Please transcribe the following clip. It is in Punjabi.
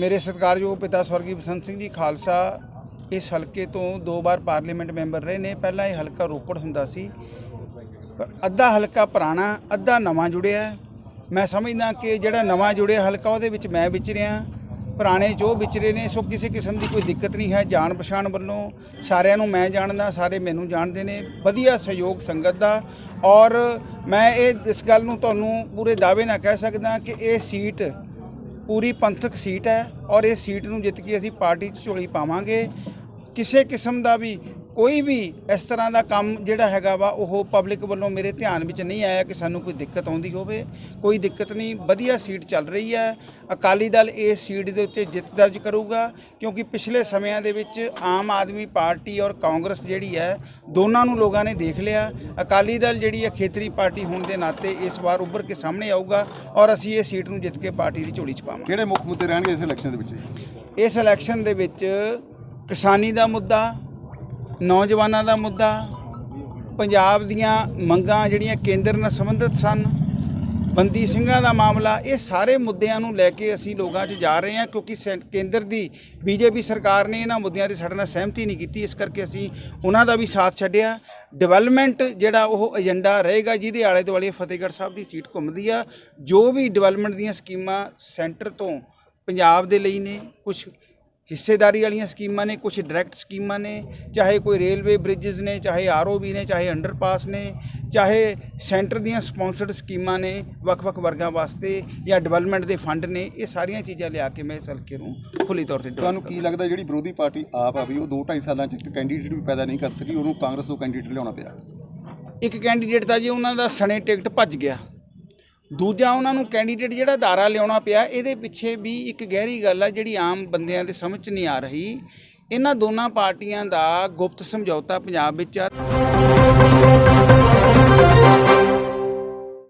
ਮੇਰੇ ਸਤਿਕਾਰਯੋਗ ਪਿਤਾ ਸਵਰਗੀ ਬਸੰਤ ਸਿੰਘ ਜੀ, ਖਾਲਸਾ। ਇਸ ਹਲਕੇ ਤੋਂ ਦੋ ਵਾਰ ਪਾਰਲੀਮੈਂਟ ਮੈਂਬਰ ਰਹੇ ਨੇ। ਪਹਿਲਾਂ ਇਹ ਹਲਕਾ ਰੋਪੜ ਹੁੰਦਾ ਸੀ। ਪਰ ਅੱਧਾ ਹਲਕਾ ਪੁਰਾਣਾ, ਅੱਧਾ ਨਵਾਂ ਜੁੜਿਆ। ਮੈਂ ਸਮਝਦਾ ਕਿ ਜਿਹੜਾ ਨਵਾਂ ਜੁੜਿਆ ਹਲਕਾ, ਉਹਦੇ ਵਿੱਚ ਮੈਂ ਵਿਚਰਿਆ ਪੁਰਾਣੇ ਜੋ ਵਿਚਰੇ ਨੇ, ਸੋ ਕਿਸੇ ਕਿਸਮ ਦੀ ਕੋਈ ਦਿੱਕਤ ਨਹੀਂ ਹੈ। ਜਾਣ ਪਛਾਣ ਵੱਲੋਂ ਸਾਰਿਆਂ ਨੂੰ ਮੈਂ ਜਾਣਦਾ, ਸਾਰੇ ਮੈਨੂੰ ਜਾਣਦੇ ਨੇ। ਵਧੀਆ ਸਹਿਯੋਗ ਸੰਗਤ ਦਾ। ਔਰ ਮੈਂ ਇਹ, ਇਸ ਗੱਲ ਨੂੰ ਤੁਹਾਨੂੰ ਪੂਰੇ ਦਾਅਵੇ ਨਾਲ ਕਹਿ ਸਕਦਾ ਕਿ ਇਹ ਸੀਟ ਪੂਰੀ ਪੰਥਕ ਸੀਟ ਹੈ ਔਰ ਇਹ ਸੀਟ ਨੂੰ ਜਿੱਤ ਕੇ ਅਸੀਂ ਪਾਰਟੀ 'ਚ ਝੋਲੀ ਪਾਵਾਂਗੇ। ਕਿਸੇ ਕਿਸਮ ਦਾ ਵੀ ਕੋਈ ਵੀ ਇਸ ਤਰ੍ਹਾਂ ਦਾ ਕੰਮ ਜਿਹੜਾ ਹੈਗਾ ਵਾ ਉਹ ਪਬਲਿਕ ਵੱਲੋਂ ਮੇਰੇ ਧਿਆਨ ਵਿੱਚ ਨਹੀਂ ਆਇਆ ਕਿ ਸਾਨੂੰ ਕੋਈ ਦਿੱਕਤ ਆਉਂਦੀ ਹੋਵੇ। ਕੋਈ ਦਿੱਕਤ ਨਹੀਂ ਵਧੀਆ ਸੀਟ ਚੱਲ ਰਹੀ ਹੈ। ਅਕਾਲੀ ਦਲ ਇਸ ਸੀਟ ਦੇ ਉੱਤੇ ਜਿੱਤ ਦਰਜ ਕਰੂਗਾ ਕਿਉਂਕਿ ਪਿਛਲੇ ਸਮਿਆਂ ਦੇ ਵਿੱਚ ਆਮ ਆਦਮੀ ਪਾਰਟੀ ਔਰ ਕਾਂਗਰਸ ਜਿਹੜੀ ਹੈ ਦੋਨਾਂ ਨੂੰ ਲੋਕਾਂ ਨੇ ਦੇਖ ਲਿਆ। ਅਕਾਲੀ ਦਲ ਜਿਹੜੀ ਹੈ ਖੇਤਰੀ ਪਾਰਟੀ ਹੋਣ ਦੇ ਨਾਤੇ ਇਸ ਵਾਰ ਉੱਭਰ ਕੇ ਸਾਹਮਣੇ ਆਊਗਾ ਔਰ ਅਸੀਂ ਇਹ ਸੀਟ ਨੂੰ ਜਿੱਤ ਕੇ ਪਾਰਟੀ ਦੀ ਝੋਲੀ 'ਚ ਪਾਵਾਂਗੇ। ਕਿਹੜੇ ਮੁੱਖ ਮੁੱਦੇ ਰਹਿਣਗੇ ਇਸ ਇਲੈਕਸ਼ਨ ਦੇ ਵਿੱਚ? ਇਸ ਇਲੈਕਸ਼ਨ ਦੇ ਵਿੱਚ ਕਿਸਾਨੀ ਦਾ ਮੁੱਦਾ ਨੌਜਵਾਨਾਂ ਦਾ ਮੁੱਦਾ, ਪੰਜਾਬ ਦੀਆਂ ਮੰਗਾਂ ਜਿਹੜੀਆਂ ਕੇਂਦਰ ਨਾਲ ਸੰਬੰਧਿਤ ਸਨ, ਬੰਦੀ ਸਿੰਘਾਂ ਦਾ ਮਾਮਲਾ, ਇਹ ਸਾਰੇ ਮੁੱਦਿਆਂ ਨੂੰ ਲੈ ਕੇ ਅਸੀਂ ਲੋਕਾਂ 'ਚ ਜਾ ਰਹੇ ਹਾਂ ਕਿਉਂਕਿ ਸੈਂ- ਕੇਂਦਰ ਦੀ ਬੀਜੇਪੀ ਸਰਕਾਰ ਨੇ ਇਹਨਾਂ ਮੁੱਦਿਆਂ ਤੇ ਸਾਡੇ ਨਾਲ ਸਹਿਮਤੀ ਨਹੀਂ ਕੀਤੀ। ਇਸ ਕਰਕੇ ਅਸੀਂ ਉਹਨਾਂ ਦਾ ਵੀ ਸਾਥ ਛੱਡਿਆ। ਡਿਵੈਲਪਮੈਂਟ ਜਿਹੜਾ ਉਹ ਏਜੰਡਾ ਰਹੇਗਾ, ਜਿਹਦੇ ਆਲੇ ਦੁਆਲੇ ਫਤਿਹਗੜ੍ਹ ਸਾਹਿਬ ਦੀ ਸੀਟ ਘੁੰਮਦੀ ਆ। ਜੋ ਵੀ ਡਿਵੈਲਪਮੈਂਟ ਦੀਆਂ ਸਕੀਮਾਂ ਸੈਂਟਰ ਤੋਂ ਪੰਜਾਬ ਦੇ ਲਈ ਨੇ ਕੁਝ ਹਿੱਸੇਦਾਰੀ ਵਾਲੀਆਂ ਸਕੀਮਾਂ ਨੇ ਕੁਝ ਡਾਇਰੈਕਟ ਸਕੀਮਾਂ ਨੇ ਚਾਹੇ ਕੋਈ ਰੇਲਵੇ ਬ੍ਰਿਜਸ ਨੇ ਚਾਹੇ ਆਰਓਬੀ ਨੇ ਚਾਹੇ ਅੰਡਰਪਾਸ ਨੇ ਚਾਹੇ ਸੈਂਟਰ ਦੀਆਂ ਸਪਾਂਸਰਡ ਸਕੀਮਾਂ ਨੇ ਵੱਖ-ਵੱਖ ਵਰਗਾਂ ਵਾਸਤੇ ਜਾਂ ਡਿਵੈਲਪਮੈਂਟ ਦੇ ਫੰਡ ਨੇ ਇਹ ਸਾਰੀਆਂ ਚੀਜ਼ਾਂ ਲਿਆ ਕੇ ਮੈਂ ਇਸ ਹਲਕੇ ਨੂੰ ਖੁੱਲੀ ਤੌਰ ਤੇ ਤੁਹਾਨੂੰ ਕੀ ਲੱਗਦਾ ਜਿਹੜੀ ਵਿਰੋਧੀ ਪਾਰਟੀ ਆਪ ਆ ਵੀ ਉਹ 2.5 ਸਾਲਾਂ ਚ ਇੱਕ ਕੈਂਡੀਡੇਟ ਵੀ ਪੈਦਾ ਨਹੀਂ ਕਰ ਸਕੀ ਉਹਨੂੰ ਕਾਂਗਰਸ ਤੋਂ ਕੈਂਡੀਡੇਟ ਲਿਆਉਣਾ ਪਿਆ? ਇੱਕ ਕੈਂਡੀਡੇਟ ਤਾਂ ਜੀ ਉਹਨਾਂ ਦਾ ਸਣੇ ਟਿਕਟ ਭੱਜ ਗਿਆ। ਦੂਜਾ ਉਹਨਾਂ ਨੂੰ ਕੈਂਡੀਡੇਟ ਜਿਹੜਾ ਦਾਰਾ ਲਿਆਉਣਾ ਪਿਆ, ਇਹਦੇ ਪਿੱਛੇ ਵੀ ਇੱਕ ਗਹਿਰੀ ਗੱਲ ਆ ਜਿਹੜੀ ਆਮ ਬੰਦਿਆਂ ਦੇ ਸਮਝ 'ਚ ਨਹੀਂ ਆ ਰਹੀ। ਇਹਨਾਂ ਦੋਨਾਂ ਪਾਰਟੀਆਂ ਦਾ ਗੁਪਤ ਸਮਝੌਤਾ ਪੰਜਾਬ ਵਿੱਚ ਆ।